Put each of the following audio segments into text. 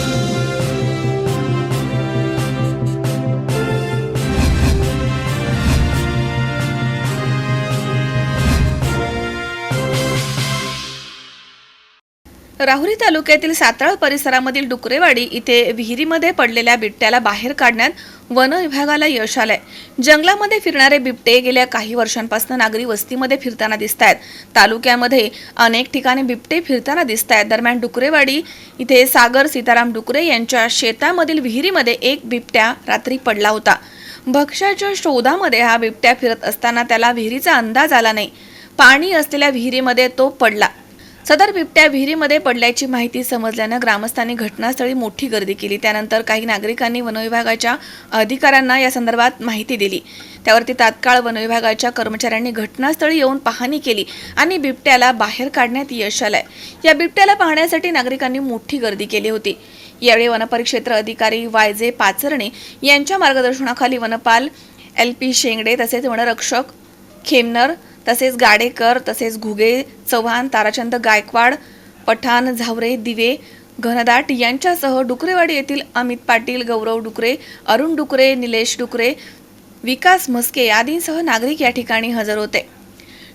Thank you. Rahuri तालुक्यातील साताळ परिसरामधील डुकरेवाडी इथे विहिरीमध्ये पडलेल्या बिबट्याला बाहेर काढण्यात वन विभागाला यश आलंय. जंगलामध्ये फिरणारे बिबटे गेल्या काही वर्षांपासून नागरी वस्तीमध्ये फिरताना दिसत आहेत तालुक्यामध्ये अनेक ठिकाणी बिबटे फिरताना दिसत आहेत दरम्यान डुकरेवाडी इथे सागर सीताराम डुकरे यांच्या शेतामधील विहिरीमध्ये एक बिबट्या रात्री पडला होता. भक्ष्याच्या शोधामध्ये हा बिबट्या फिरत असताना त्याला विहिरीचा अंदाज आला नाही. पाणी असलेल्या विहिरीमध्ये तो पडला. सदर बिबट्या विहिरीमध्ये पडल्याची माहिती समजल्यानं ग्रामस्थांनी घटनास्थळी मोठी गर्दी केली. त्यानंतर काही नागरिकांनी वनविभागाच्या अधिकाऱ्यांना या संदर्भात माहिती दिली. त्यावरती तात्काळ वनविभागाच्या कर्मचाऱ्यांनी घटनास्थळी येऊन पाहणी केली आणि बिबट्याला बाहेर काढण्यात यश आलंय. या बिबट्याला पाहण्यासाठी नागरिकांनी मोठी गर्दी केली होती. यावेळी वनपरिक्षेत्र अधिकारी वाय जे पाचरणे यांच्या मार्गदर्शनाखाली वनपाल एल पी शेंगडे तसेच वनरक्षक खेमनर तसेच गाडेकर तसेच घुगे चव्हाण ताराचंद गायकवाड पठाण झावरे दिवे घनदाट यांच्यासह डुकरेवाडी येथील अमित पाटील गौरव डुकरे अरुण डुकरे निलेश डुकरे विकास म्हस्के आदींसह नागरिक या ठिकाणी हजर होते.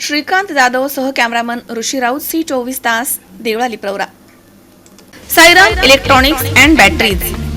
श्रीकांत जाधव सह कॅमेरामन ऋषी राऊत सी चोवीस तास Deolali Pravara. Sairam electronics and batteries.